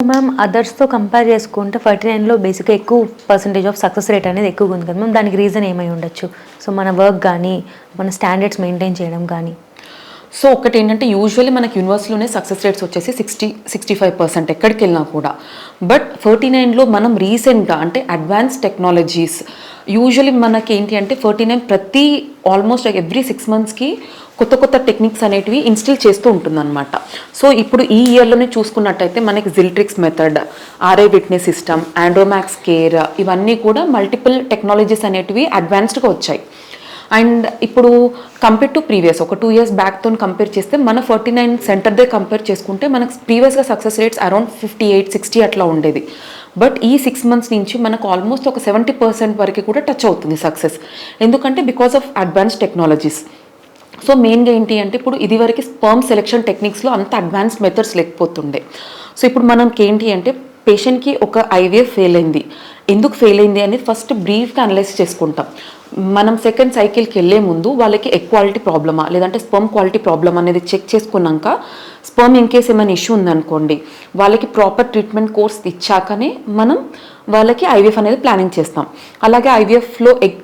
Ma'am అదర్స్తో compare చేసుకుంటే forty నైన్లో బేసిక్గా ఎక్కువ పర్సంటేజ్ ఆఫ్ సక్సెస్ రేట్ అనేది ఎక్కువగా ఉంది కదా మ్యామ్ దానికి రీజన్ ఏమై ఉండొచ్చు? సో మన వర్క్ కానీ మన స్టాండర్డ్స్ మెయింటైన్ చేయడం కానీ సో ఒకటి ఏంటంటే యూజువల్లీ మనకి యూనివర్సిటీలోనే సక్సెస్ రేట్స్ వచ్చేసి సిక్స్టీ సిక్స్టీ ఫైవ్ పర్సెంట్ ఎక్కడికి వెళ్ళినా కూడా. బట్ ఫార్టీ నైన్లో మనం రీసెంట్గా అంటే అడ్వాన్స్ టెక్నాలజీస్ యూజువల్లీ మనకి ఏంటి అంటే ఫార్టీ నైన్ ప్రతి ఆల్మోస్ట్ ఎవ్రీ సిక్స్ మంత్స్కి కొత్త కొత్త టెక్నిక్స్ అనేటివి ఇన్స్టిల్ చేస్తూ ఉంటుందన్నమాట. సో ఇప్పుడు ఈ ఇయర్లోనే చూసుకున్నట్టయితే మనకి జిల్ట్రిక్స్ మెథడ్ ఆర్ఐ విట్నెస్ సిస్టమ్ ఆండ్రోమాక్స్ కేర్ ఇవన్నీ కూడా మల్టిపుల్ టెక్నాలజీస్ అనేటివి అడ్వాన్స్డ్గా వచ్చాయి. అండ్ ఇప్పుడు కంపేర్ టు ప్రీవియస్ ఒక టూ ఇయర్స్ బ్యాక్తో కంపేర్ చేస్తే మన ఫార్టీ నైన్ సెంటర్దే కంపేర్ చేసుకుంటే మనకు ప్రీవియస్గా success rates around fifty eight sixty అట్లా ఉండేది. బట్ ఈ సిక్స్ మంత్స్ నుంచి మనకు ఆల్మోస్ట్ ఒక సెవెంటీ పర్సెంట్ వరకు కూడా టచ్ అవుతుంది సక్సెస్ ఎందుకంటే because of advance technologies so మెయిన్గా ఏంటి అంటే ఇప్పుడు ఇదివరకు స్పర్మ్ సెలెక్షన్ టెక్నిక్స్లో అంత అడ్వాన్స్డ్ మెథడ్స్ లేకపోతుండే. సో ఇప్పుడు మనకి ఏంటి అంటే పేషెంట్కి ఒక ఐవీఎఫ్ ఫెయిల్ అయింది. ఎందుకు ఫెయిల్ అయింది అనేది ఫస్ట్ బ్రీఫ్గా అనలైజ్ చేసుకుంటాం. మనం సెకండ్ సైకిల్కి వెళ్ళే ముందు వాళ్ళకి ఎగ్ క్వాలిటీ ప్రాబ్లమా లేదంటే స్పర్మ్ క్వాలిటీ ప్రాబ్లమ్ అనేది చెక్ చేసుకున్నాక స్పర్మ్ ఇన్కేస్ ఏమైనా ఇష్యూ ఉందనుకోండి వాళ్ళకి ప్రాపర్ ట్రీట్మెంట్ కోర్స్ ఇచ్చాకనే మనం వాళ్ళకి ఐవీఎఫ్ అనేది ప్లానింగ్ చేస్తాం. అలాగే ఐవీఎఫ్లో ఎగ్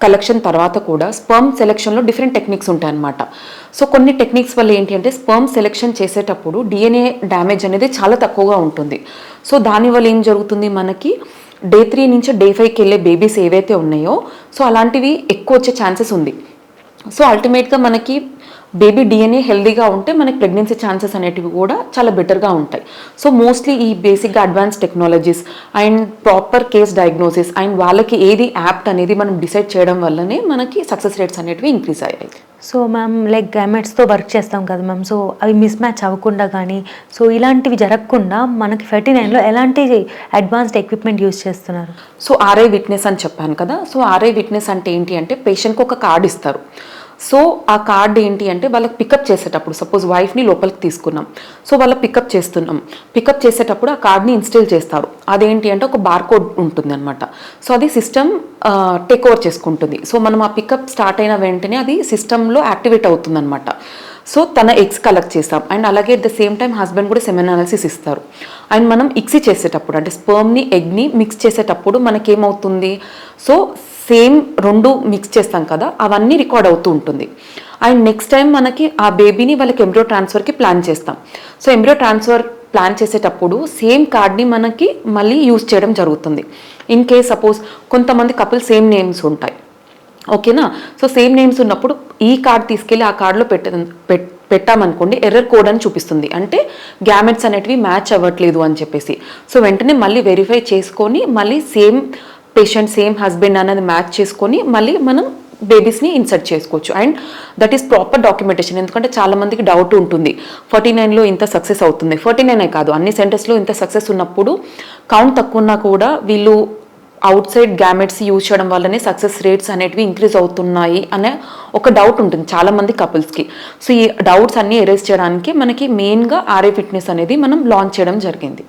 కలెక్షన్ తర్వాత కూడా స్పర్మ్ సెలెక్షన్లో డిఫరెంట్ టెక్నిక్స్ ఉంటాయన్నమాట. సో కొన్ని టెక్నిక్స్ వల్ల ఏంటి అంటే స్పర్మ్ సెలెక్షన్ చేసేటప్పుడు డిఎన్ఏ డ్యామేజ్ అనేది చాలా తక్కువగా ఉంటుంది. సో దానివల్ల ఏం జరుగుతుంది మనకి? డే త్రీ నుంచి డే ఫైవ్కి వెళ్ళే బేబీస్ ఏవైతే ఉన్నాయో సో అలాంటివి ఎక్కువ వచ్చే ఛాన్సెస్ ఉంది. సో అల్టిమేట్గా మనకి బేబీ డిఎన్ఏ హెల్దీగా ఉంటే మనకి ప్రెగ్నెన్సీ ఛాన్సెస్ అనేటివి కూడా చాలా బెటర్గా ఉంటాయి. సో మోస్ట్లీ ఈ బేసిక్గా advance technologies and proper case diagnosis and వాళ్ళకి ఏది యాప్ట్ అనేది మనం డిసైడ్ చేయడం వల్లనే మనకి సక్సెస్ రేట్స్ అనేటివి ఇంక్రీజ్ అయ్యాయి. సో మ్యామ్ లైక్ గ్యామెట్స్తో వర్క్ చేస్తాం కదా మ్యామ్. సో అవి మిస్ మ్యాచ్ అవ్వకుండా కానీ సో ఇలాంటివి జరగకుండా మనకి ఫార్టీ నైన్లో ఎలాంటి అడ్వాన్స్డ్ ఎక్విప్మెంట్ యూస్ చేస్తున్నారు? సో ఆర్ఐ విట్నెస్ అని చెప్పాను కదా. సో ఆర్ఐ విట్నెస్ అంటే ఏంటి అంటే పేషెంట్కి ఒక కార్డు ఇస్తారు. సో ఆ కార్డ్ ఏంటి అంటే వాళ్ళకి పికప్ చేసేటప్పుడు సపోజ్ వైఫ్ని లోపలికి తీసుకున్నాం. సో వాళ్ళ పికప్ చేస్తున్నాం. పికప్ చేసేటప్పుడు ఆ కార్డ్ని ఇన్స్టాల్ చేస్తారు. అదేంటి అంటే ఒక బార్కోడ్ ఉంటుంది అనమాట సో అది సిస్టమ్ టేక్ ఓవర్ చేసుకుంటుంది. సో మనం ఆ పికప్ స్టార్ట్ అయిన వెంటనే అది సిస్టంలో యాక్టివేట్ అవుతుంది అనమాట సో తన ఎగ్స్ కలెక్ట్ చేస్తాం. అండ్ అలాగే at the same time husband కూడా సెమెన్ అనాలిసిస్ ఇస్తారు. అండ్ మనం ఇక్సి చేసేటప్పుడు అంటే స్పర్మ్ని ఎగ్ని మిక్స్ చేసేటప్పుడు మనకేమవుతుంది? సో సేమ్ రెండు మిక్స్ చేస్తాం కదా అవన్నీ రికార్డ్ అవుతూ ఉంటుంది. అండ్ నెక్స్ట్ టైం మనకి ఆ బేబీని వాళ్ళకి ఎంబ్రో ట్రాన్స్ఫర్కి ప్లాన్ చేస్తాం. సో ఎంబ్రో ట్రాన్స్ఫర్ ప్లాన్ చేసేటప్పుడు సేమ్ కార్డ్ని మనకి మళ్ళీ యూజ్ చేయడం జరుగుతుంది. ఇన్ కేస్ సపోజ్ కొంతమంది కపుల్ సేమ్ నేమ్స్ ఉంటాయి. ఓకేనా సో సేమ్ నేమ్స్ ఉన్నప్పుడు ఈ కార్డ్ తీసుకెళ్ళి ఆ కార్డులో పెట్ట పెట్టామనుకోండి ఎర్రర్ కోడ్ అని చూపిస్తుంది. అంటే గ్యామెట్స్ అనేటివి మ్యాచ్ అవ్వట్లేదు అని చెప్పేసి. సో వెంటనే మళ్ళీ వెరిఫై చేసుకొని మళ్ళీ సేమ్ పేషెంట్ సేమ్ హస్బెండ్ అనేది మ్యాచ్ చేసుకొని మళ్ళీ మనం బేబీస్ని ఇన్సర్ట్ చేసుకోవచ్చు. And that is proper documentation ఎందుకంటే చాలామందికి డౌట్ ఉంటుంది. ఫార్టీ నైన్లో ఇంత సక్సెస్ అవుతుంది. ఫార్టీ నైనే కాదు. అన్ని సెంటర్స్లో ఇంత సక్సెస్ ఉన్నప్పుడు కౌంట్ తక్కువ ఉన్నా కూడా వీళ్ళు అవుట్ సైడ్ గ్యామెట్స్ యూజ్ చేయడం వల్లనే సక్సెస్ రేట్స్ అనేటివి ఇంక్రీజ్ అవుతున్నాయి అనే ఒక డౌట్ ఉంటుంది చాలామంది కపుల్స్కి సో ఈ డౌట్స్ అన్నీ ఎరేజ్ చేయడానికి మనకి మెయిన్గా ఆర్ఏ ఫిట్నెస్ అనేది మనం లాంచ్ చేయడం జరిగింది.